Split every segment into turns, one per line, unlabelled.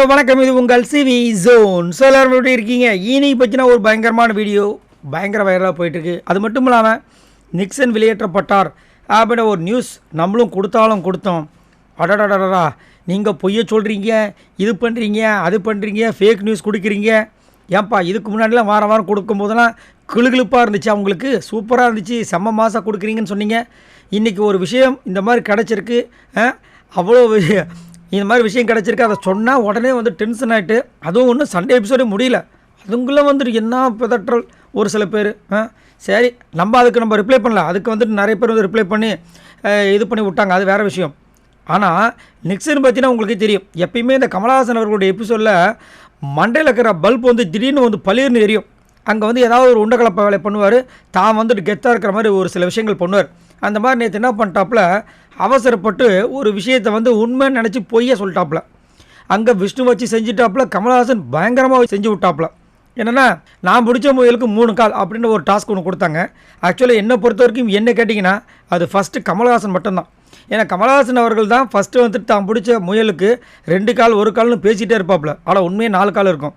Hello வணக்கம். இது உங்கள் சிவி ஜோன். ஸோ எல்லோரும் எப்படி இருக்கீங்க? இன்னைக்கு பற்றின ஒரு பயங்கரமான வீடியோ. பயங்கர வைரலாக போயிட்டுருக்கு. அது மட்டும் இல்லாமல் நிக்சன் வெளியேற்றப்பட்டார் அப்படின்ற ஒரு நியூஸ் நம்மளும் கொடுத்தாலும் கொடுத்தோம். அடடடடா நீங்கள் பொய்ய சொல்கிறீங்க இது பண்ணுறீங்க அது பண்ணுறீங்க ஃபேக் நியூஸ் கொடுக்குறீங்க. ஏன்பா இதுக்கு முன்னாடிலாம் வாரம் வாரம் கொடுக்கும்போதெல்லாம் கிளுகிழுப்பாக இருந்துச்சு அவங்களுக்கு சூப்பராக இருந்துச்சு. செம்ம மாதம் கொடுக்குறீங்கன்னு சொன்னீங்க. இன்றைக்கி ஒரு விஷயம் இந்த மாதிரி கிடச்சிருக்கு. அவ்வளோ இந்த மாதிரி விஷயம் கிடச்சிருக்கு அதை சொன்னால் உடனே வந்து டென்ஷன் ஆகிட்டு அதுவும் ஒன்றும் சண்டே எபிசோடே முடியல. அதுக்குள்ளே வந்துட்டு என்ன பிதற்றல்? ஒரு சில பேர் சரி நம்ம அதுக்கு நம்ம ரிப்ளை பண்ணல அதுக்கு வந்துட்டு நிறைய பேர் வந்து ரிப்ளை பண்ணி இது பண்ணி விட்டாங்க அது வேறு விஷயம். ஆனால் நெக்ஸ்ட்னு பற்றினா உங்களுக்கே தெரியும். எப்பயுமே இந்த கமலஹாசன் அவர்களுடைய எபிசோடில் மண்டையில் இருக்கிற பல்ப் வந்து திடீர்னு வந்து பளிர்னு எரியும். அங்கே வந்து ஏதாவது ஒரு உண்டகலப்ப வேலை பண்ணுவார். தான் வந்துட்டு கெத்தாக இருக்கிற மாதிரி ஒரு சில விஷயங்கள் பண்ணுவார். அந்த மாதிரி நேற்று என்ன பண்ணிட்டாப்புல அவசரப்பட்டு ஒரு விஷயத்தை வந்து உண்மைன்னு நினச்சி பொய்ய சொல்லிட்டாப்புல. அங்கே விஷ்ணு வச்சு செஞ்சுட்டாப்புல கமலஹாசன் பயங்கரமாக செஞ்சு விட்டாப்புல. என்னென்னா நான் பிடிச்ச முயலுக்கு மூணு கால் அப்படின்னு ஒரு டாஸ்க் ஒன்று கொடுத்தாங்க. ஆக்சுவலி என்னை பொறுத்த வரைக்கும் என்ன கேட்டிங்கன்னா அது ஃபஸ்ட்டு கமலஹாசன் மட்டும்தான். ஏன்னா கமலஹாசன் அவர்கள் தான் ஃபஸ்ட்டு வந்துட்டு தான் பிடிச்ச முயலுக்கு ரெண்டு கால் ஒரு கால்னு பேசிகிட்டே இருப்பாப்புல. ஆனால் உண்மையே நாலு கால் இருக்கும்.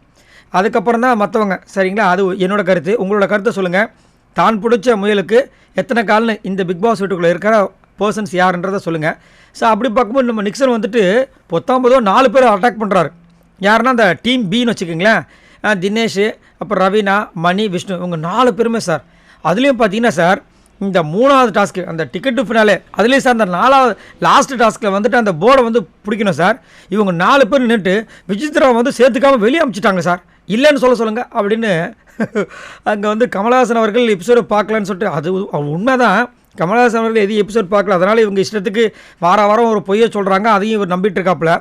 அதுக்கப்புறம் தான் மற்றவங்க சரிங்களா? அது என்னோட கருத்து. உங்களோட கருத்தை சொல்லுங்கள் தான் பிடிச்ச முயலுக்கு எத்தனை கால்னு இந்த பிக் பாஸ் வீட்டுக்குள்ளே இருக்கிற பர்சன்ஸ் யாருன்றதை சொல்லுங்கள் ஸோ அப்படி பார்க்கும்போது நம்ம நிக்சன் வந்துட்டு பொத்தாம்பதோ நாலு பேர் அட்டாக் பண்ணுறாரு யாருன்னா அந்த டீம் பின்னு வச்சுக்கோங்களேன். தினேஷ் அப்புறம் ரவீனா மணி விஷ்ணு இவங்க நாலு பேருமே சார் அதுலேயும் பார்த்தீங்கன்னா சார் இந்த மூணாவது டாஸ்க்கு அந்த டிக்கெட் டு ஃபினாலே அதுலேயும் சார் அந்த நாலாவது லாஸ்ட் டாஸ்க்கில் வந்துட்டு அந்த போர்டை வந்து பிடிக்கணும் சார் இவங்க நாலு பேர் நின்றுட்டு விஜித்ரா வந்து சேர்த்துக்காம வெளியே அமைச்சிட்டாங்க சார் இல்லைன்னு சொல்ல சொல்லுங்கள் அப்படின்னு அங்கே வந்து கமலஹாசன் அவர்கள் எபிசோடு பார்க்கலான்னு சொல்லிட்டு அது உண்மை தான் கமலஹாசன் அவர்கள் எதையும் எபிசோட் பார்க்கல. அதனால் இவங்க இஷ்டத்துக்கு வார வாரம் ஒரு பொய்யை சொல்கிறாங்க அதையும் இவர் நம்பிட்டு இருக்காப்புல.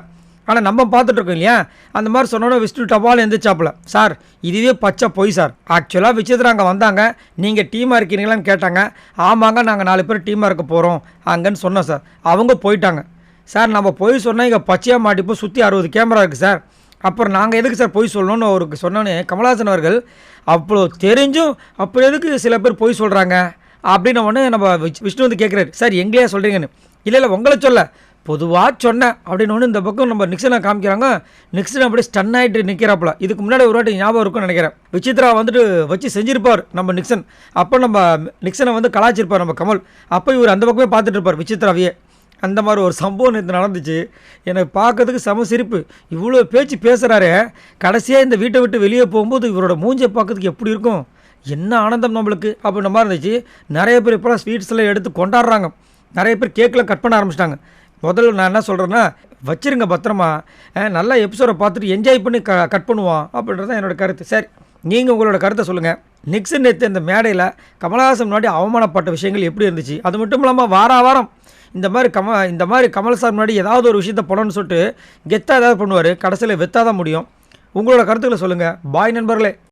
ஆனால் நம்ம பார்த்துட்ருக்கோம் இல்லையா? அந்த மாதிரி சொன்னோன்னே விஷ்ணு டபால் எந்திரிச்சாப்புல. சார் இதுவே பச்சை பொய் சார். ஆக்சுவலாக விசித்திரா அங்கே வந்தாங்க. நீங்கள் டீமாக இருக்கிறீங்களான்னு கேட்டாங்க. ஆமாங்க நாங்கள் நாலு பேர் டீமாக இருக்க போகிறோம் அங்கன்னு சொன்னோம் சார். அவங்க போயிட்டாங்க. சார் நம்ம பொய் சொன்னால் இங்கே பச்சையாக மாட்டிப்போம். சுற்றி அறுபது கேமரா இருக்குது சார். அப்புறம் நாங்கள் எதுக்கு சார் பொய் சொல்லணும்னு அவருக்கு சொன்னோன்னே கமலஹாசன் அவர்கள் அவ்வளோ தெரிஞ்சும் அப்போ எதுக்கு சில பேர் பொய் சொல்கிறாங்க அப்படின்ன உடனே நம்ம விச்- விஷ்ணு வந்து கேட்குறாரு சார் எங்கேயா சொல்கிறீங்கன்னு இல்லை இல்லை உங்களை சொல்ல. பொதுவாக சொன்னேன். அப்படின்னு ஒன்று இந்த பக்கம் நம்ம நிக்சனை காமிக்கிறாங்க. நிக்சன் அப்படியே ஸ்டன் ஆகிட்டு நிற்கிறாப்புல இதுக்கு முன்னாடி ஒரு வாட்டி ஞாபகம் இருக்கும்னு நினைக்கிறேன். விசித்ரா வந்துட்டு வச்சு செஞ்சிருப்பார் நம்ம நிக்சன் அப்போ நம்ம நிக்சனை வந்து கலாச்சிருப்பார் நம்ம கமல். அப்போ இவர் அந்த பக்கமே பார்த்துட்டு இருப்பார் விசித்ராவையே. அந்த மாதிரி ஒரு சம்பவம் நேற்று நடந்துச்சு. எனக்கு பார்க்கறதுக்கு சம சிரிப்பு. இவ்வளோ பேச்சு பேசுகிறாரு கடைசியாக இந்த வீட்டை விட்டு வெளியே போகும்போது இவரோட மூஞ்சை பார்க்கறதுக்கு எப்படி இருக்கும்? என்ன ஆனந்தம் நம்மளுக்கு? அப்படின்ற மாதிரி இருந்துச்சு. நிறைய பேர் இப்போலாம் ஸ்வீட்ஸ் எல்லாம் எடுத்து கொண்டாடுறாங்க. நிறைய பேர் கேக்கில் கட் பண்ண ஆரம்பிச்சிட்டாங்க. முதல்ல நான் என்ன சொல்கிறேன்னா வச்சிருங்க பத்திரமா. நல்லா எபிசோடை பார்த்துட்டு என்ஜாய் பண்ணி க கட் பண்ணுவோம். அப்படின்றது தான் என்னோட கருத்து. சரி நீங்கள் உங்களோட கருத்தை சொல்லுங்கள் நிக்சன் நேற்று இந்த மேடையில் கமலஹாசன் முன்னாடி அவமானப்பட்ட விஷயங்கள் எப்படி இருந்துச்சு? அது மட்டும் இல்லாமல் வார வாரம் இந்த மாதிரி கம இந்த மாதிரி கமல் சார் முன்னாடி ஏதாவது ஒரு விஷயத்த பண்ணணும்னு சொல்லிட்டு கெத்தாக ஏதாவது பண்ணுவார். கடைசியில் வெத்தாக தான் முடியும். உங்களோட கருத்துக்களை சொல்லுங்கள் பாய் நண்பர்களே.